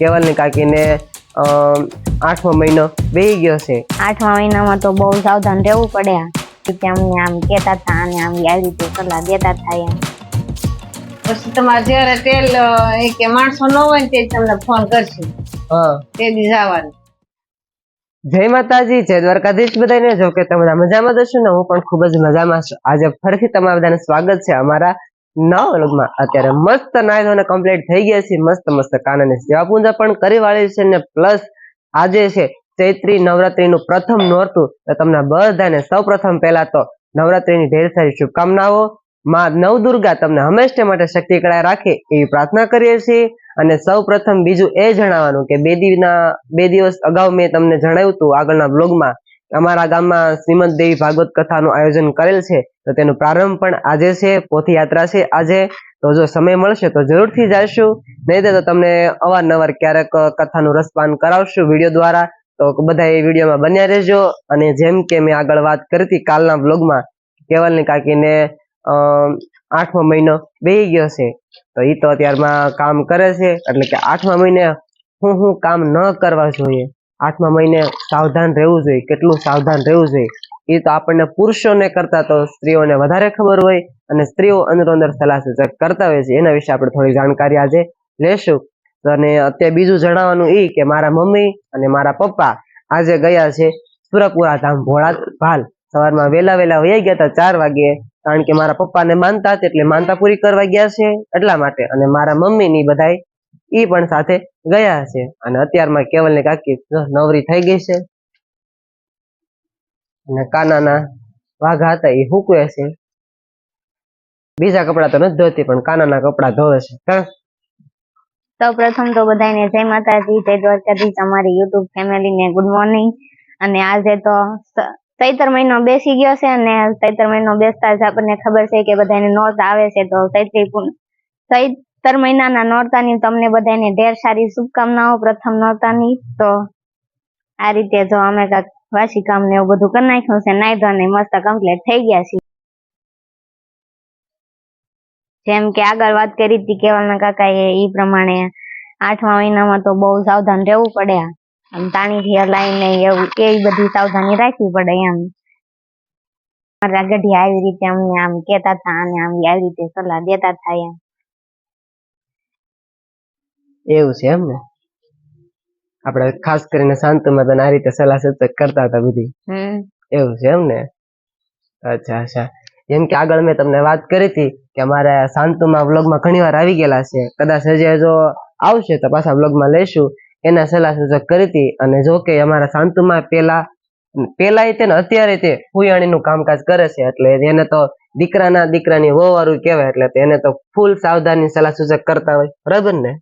કેવલની કાકીને આઠમો મહિનો બેહી ગયો છે. આઠમા મહિનામાં તો બહુ સાવધાન રહેવું પડે અમને આમ કહેતા હતા અને આમ આવી રીતે સલાહ દેતા થાય એમ. પછી તમારે જયારે તેલ એ કે માણસો ન હોય ને તે તમને ફોન કરશે. હા. તે દી જવાનું. જય માતાજી જય દ્વારકાધીશ બધાને. જો કે તમે બધા મજામાં દશો ને હું પણ ખૂબ જ મજામાં છું. આજે ફરીથી તમારા બધાને સ્વાગત છે અમારા નવા વ્લોગમાં અત્યારે મસ્ત ધોઈને કમ્પ્લીટ થઈ ગયા છે. મસ્ત મસ્ત કાનાને સેવા પૂજા પણ કરી વાળી છે ને પ્લસ આજે છે ચૈત્રી નવરાત્રીનું પ્રથમ નોરતું. તો તમને બધાને સૌપ્રથમ પહેલા તો નવરાત્રીની ઢેર સારી શુભકામનાઓ. માં નવદુર્ગા તમને હંમેશા માટે શક્તિ કળા રાખે એવી પ્રાર્થના કરીએ છીએ. અને સૌ પ્રથમ બીજું એ જણાવવાનું કે બે દિવસના બે દિવસ અગાઉ મેં તમને જણાવ્યું હતું આગળના બ્લોગમાં અમારા ગામમાં શ્રીમદ દેવી ભાગવત કથાનું આયોજન કરેલ છે, તો તેનો પ્રારંભ પણ આજે છે, પોથી યાત્રા છે આજે. તો જો સમય મળશે તો જરૂરથી જઈશું. નહીં તો તમને અવારનવાર ક્યારેક કથાનું રસપાન કરાવશું વીડિયો દ્વારા. તો બધા એ વિડીયોમાં બન્યા રહેજો. અને જેમ કે મેં આગળ વાત કરી હતી કાલના બ્લોગમાં કેવલની કાકીને આઠમો મહિનો બેહી ગયો છે. તો એ તો અત્યારમાં કામ કરે છે, એટલે કે આઠમા મહિને હું હું કામ ન કરવા જોઈએ. આઠમા મહિને સાવધાન રહેવું જોઈએ, કેટલું સાવધાન રહેવું જોઈએ, એ તો આપણને પુરુષોને કરતા તો સ્ત્રીઓને વધારે ખબર હોય અને સ્ત્રીઓ અંદરો અંદર સલાહ સૂચક કરતા હોય છે. એના વિશે આપણે થોડી જાણકારી આજે લેશું. અને અત્યારે બીજું જણાવવાનું એ કે મારા મમ્મી અને મારા પપ્પા આજે ગયા છે સુરપુરા ધામ ભોળા ભાલ. સવારમાં વહેલા વહેલા વહી ગયા હતા ચાર વાગે, કારણ કે મારા પપ્પાને માનતા એટલે માનતા પૂરી કરવા ગયા છે એટલા માટે. અને મારા મમ્મી ની બધાય ઈ પણ સાથે ગયા છે. અને અત્યારમાં કેવલ ને કાકી નવરી થઈ ગઈ છે. અને કાનાના વાઘા હતા એ હુકવે છે. બીજા કપડા તો નથી ધોતી, પણ કાનાના કપડા ધોવે છે. તો પ્રથમ તો બધાને જય માતાજી, જય દ્વારકાધીશ, અમારી યુટ્યુબ ફેમિલીને ગુડ મોર્નિંગ. અને આજે તો ચૈતર મહિનો બેસી ગયો છે અને ચૈતર મહિનો બેસતા જ આપણને ખબર છે કે બધાને નોર્થ આવે છે. તો ચૈત્રી પૂન- ચૈત્ર મહિનાના નોરતાની તમને બધાને ઢેર સારી શુભકામનાઓ. પ્રથમ નોરતાની તો આ રીતે જો અમે કાંઈક વાસી કામ ને એવું બધું કરી નાખ્યું છે, નાઈ ધોને મસ્ત કમ્પ્લીટ થઈ ગયા છે જેમ કે આગળ વાત કરી હતી કેવાના કાકાએ એ પ્રમાણે આઠમા મહિનામાં તો બહુ સાવધાન રહેવું પડે આમ તાણીથી હલાઈને એવું એ બધી સાવધાની રાખવી પડે એમ. મારા ગઢી આવી રીતે અમને આમ કહેતા હતા અને આમ આવી રીતે સલાહ દેતા થાય એમ. એવું છે એમ ને? આપણે ખાસ કરીને શાંતિમાં તને આ રીતે સલાહ સૂચક કરતા હતા બધી. એવું છે એમ ને? અચ્છા અચ્છા. જેમ કે આગળ મેં તમને વાત કરી હતી કે અમારે શાંતુમાં વ્લોગમાં ઘણી વાર આવી ગયેલા છે. કદાચ હજી જો આવશે તો પાછા વ્લોગમાં લઈશું. એના સલાહ સૂચક કરી હતી અને જો કે અમારા શાંતુમાં પેલા પેલા તે ને અત્યારે તે ફૂયાણીનું કામકાજ કરે છે. એટલે એને તો દીકરાના દીકરાની વહુ વાળું કહેવાય. એટલે એને તો ફૂલ સાવધાની સલાહ સૂચક કરતા હોય. બરાબર ને?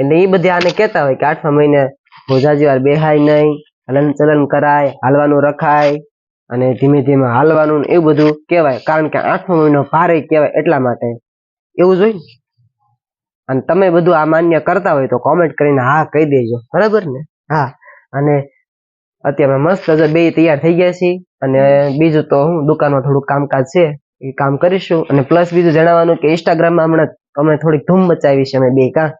એટલે એ બધી આને કહેતા હોય કે આઠમા મહિને ભોજાજી વાર બેહાય નહીં, હલન ચલન કરાય, હાલવાનું રખાય અને ધીમે ધીમે હાલવાનું એવું બધું કહેવાય. કારણ કે આઠમો મહિનો ભારે કહેવાય એટલા માટે. એવું જોઈ ને? અને તમે બધું આ માન્ય કરતા હોય તો કોમેન્ટ કરીને હા કહી દેજો. બરાબર ને? હા. અને અત્યારે મસ્ત જો બે તૈયાર થઈ ગયા છીએ અને બીજું તો હું દુકાનમાં થોડુંક કામકાજ છે એ કામ કરીશું. અને પ્લસ બીજું જણાવવાનું કે ઇન્સ્ટાગ્રામમાં હમણાં અમે થોડીક ધૂમ મચાવી છે અમે બે કા.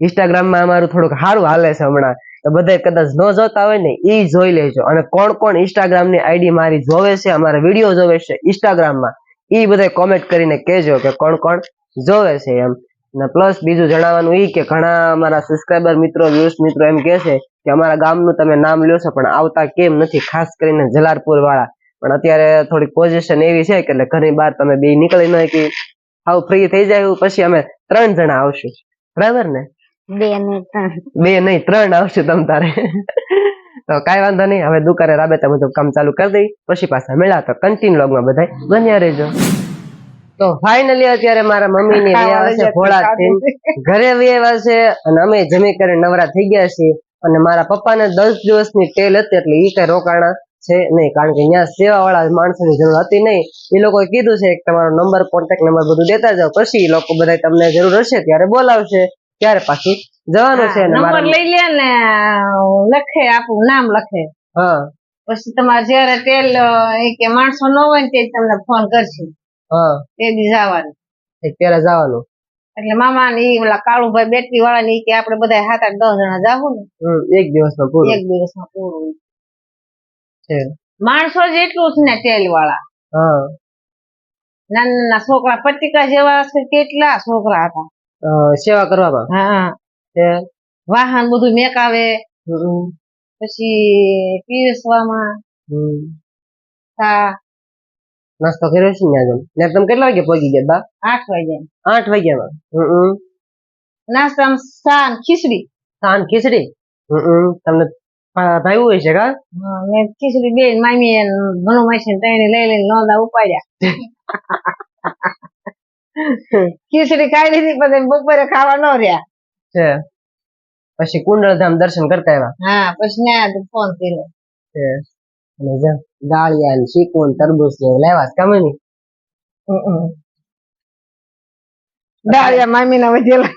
ઇન્સ્ટાગ્રામમાં અમારું થોડુંક સારું હાલે છે હમણાં. તો બધા કદાચ ન જોતા હોય ને એ જોઈ લેજો. અને કોણ કોણ ઇન્સ્ટાગ્રામની આઈડી મારી જોવે છે, અમારા વીડિયો જોવે છે ઇન્સ્ટાગ્રામમાં એ બધા કોમેન્ટ કરીને કહેજો કે કોણ કોણ જોવે છે એમ. અને પ્લસ બીજું જણાવવાનું એ કે ઘણા અમારા સબસ્ક્રાઈબર મિત્રો વ્યૂઝ મિત્રો એમ કહે છે કે અમારા ગામનું તમે નામ લ્યો છો, પણ આવતા કેમ નથી, ખાસ કરીને જલારપુર વાળા પણ અત્યારે થોડીક પોઝિશન એવી છે કે એટલે ઘણી બહાર તમે બે નીકળી ન કે આવું ફ્રી થઈ જાય પછી અમે ત્રણ જણા આવશું. બરાબર ને? બે ને ત્રણ. બે નહીં ત્રણ આવશે તમ તારે. તો કાંઈ વાંધો નહીં હવે દુકાને રાબેતા મુજબ કામ ચાલુ કરી દઈ પછી પાછા મેળા તો કન્ટિન્યુ લોગમાં બધા બન્યા રહેજો. તો ફાઇનલી અત્યારે મારા મમ્મી ને રહ્યા છે. ભોળા ઘરે આવ્યા છે અને અમે જમી કરીને નવરા થઈ ગયા છીએ. અને મારા પપ્પાને દસ દિવસની ટેલ હતી એટલે એ કઈ રોકાણા છે નહીં. કારણ કે ત્યાં સેવા વાળા માણસોની જરૂર હતી નહીં. એ લોકોએ કીધું છે કે તમારો નંબર કોન્ટેક્ટ નંબર બધું દેતા જાઓ. પછી એ લોકો બધા તમને જરૂર હશે ત્યારે બોલાવશે. ત્યારે પાછું? જવાનું છે નંબર લઈ લે ને લખે આપણું નામ લખે. હા. પછી તમારે જયારે તેલ કે માણસો ન હોય ને તે તમને ફોન કરશે હા. તે દી જવાનું. ત્યારે જવાનું. એટલે મામા ને ઈ ઓલા કાળુભાઈ બેટરી વાળા ને કે આપડે બધા સાત આઠ દસ જણા જાહું ને. એક એક દિવસમાં પૂરું. એક દિવસમાં પૂરું. છે. માણસો જેટલું છે ને તેલ વાળા. હા. નાના નાના છોકરા પતિકા જેવા છે કેટલા છોકરા હતા. સેવા કરવામાં. હા વાહન બધું મેકાવે આવે પછી પીરસવામાં. નાસ્તો કર્યો છે ને આજે? તમે કેટલા વાગે પહોંચી ગયા બા? આઠ વાગ્યા. આઠ વાગ્યામાં. હમ નાસ્તામાં સાન ખીચડી. સાન ખીચડી? હમ તમને ભાઈ હોય છે કા મેં ખીચડી બે મામી ભણો માસી ને ત્રણે લઈ લઈને નોંધા ઉપાડ્યા. ખીચડી ખાઈ લીધી પછી બપોરે ખાવા ન રહ્યા. છે. પછી કુંડળધામ દર્શન કરતા આવ્યા? હા પછી ને ફોન કર્યો. છે. અને જા દાળિયા ને શીકું ને તરબૂચ ને લેવા કામે નહીં. દાળિયા મામી ના વધેલા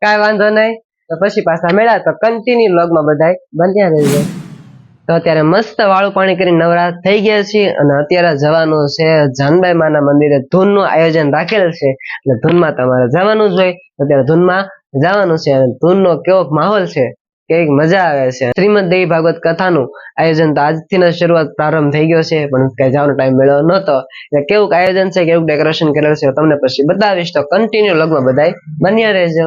કાંઈ વાંધો નહીં. તો પછી પાછા મેળા તો કન્ટિન્યુ લોગમાં બધાય. બન્યા રહેજો. તો અત્યારે મસ્ત વાળું પાણી કરીને નવરા થઈ ગયા છીએ અને અત્યારે જવાનું છે જાનબાઈ માના મંદિરે ધૂનનું આયોજન રાખેલ છે. એટલે ધૂનમાં તમારે જવાનું જ હોય. અત્યારે ધૂનમાં જવાનું છે અને ધૂનનો કેવો માહોલ છે કેવી મજા આવે છે. શ્રીમદ દેવી ભાગવત કથાનું આયોજન તો આજથી શરૂઆત પ્રારંભ થઈ ગયો છે, પણ કઈ જવાનો ટાઈમ મળ્યો નહોતો. એટલે કેવું આયોજન છે કેવું ડેકોરેશન કરેલું છે તમને પછી બતાવીશ. તો કન્ટિન્યુ લગભગ બધાય બન્યા રહેજો.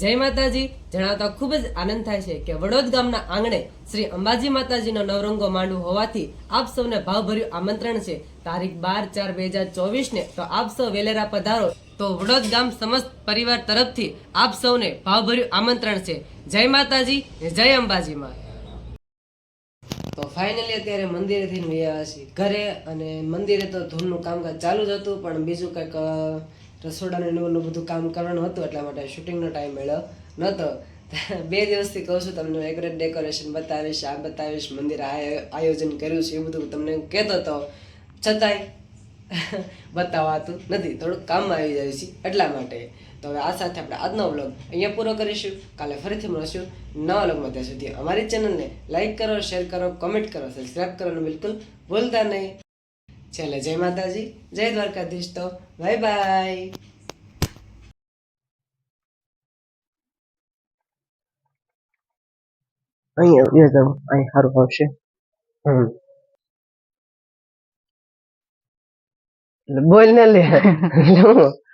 જય માતાજી. જણાવતા ખૂબ જ આનંદ થાય છે કે વડોદ ગામના આંગણે શ્રી અંબાજી માતાજીનો નવરંગો માંડવું હોવાથી આપ સૌને ભાવભર્યું આમંત્રણ છે. તારીખ બાર ચાર બે હજાર ચોવીસને તો આપ સૌ વેલેરા પધારો. તો વડોદ ગામ સમસ્ત પરિવાર તરફથી આપ સૌને ભાવભર્યું આમંત્રણ છે. જય માતાજી જય જય અંબાજીમાં તો ફાઇનલી અત્યારે મંદિરે આવ્યા છીએ ઘરે અને મંદિરે તો ધૂનનું કામકાજ ચાલુ જ હતું, પણ બીજું કંઈક રસોડાનું એનું બધું કામ કરવાનું હતું એટલા માટે શૂટિંગનો ટાઈમ મળ્યો નહોતો. બે દિવસથી કહું છું તમને એક ડેકોરેશન બતાવીશ, આ બતાવીશ, મંદિર આ- આયોજન કર્યું છે, એ બધું તમને કહેતો હતો છતાંય બતાવાતું નથી, થોડુંક કામમાં આવી જાય છે એટલા માટે. તો હવે આ સાથે આપણે આજનો વ્લોગ અહીંયા પૂરો કરીશું. કાલે ફરીથી મળશું નવા વ્લોગમાં ત્યાં સુધી અમારી ચેનલને લાઇક કરો શેર કરો કોમેન્ટ કરો સબસ્ક્રાઈબ કરવાનું બિલકુલ ભૂલતા નહીં. ચાલે જય માતાજી જય દ્વારકાધીશ તો બાય બાય. અહીંયા અહીં સારું આવશે. હમ. બોલ ને લે.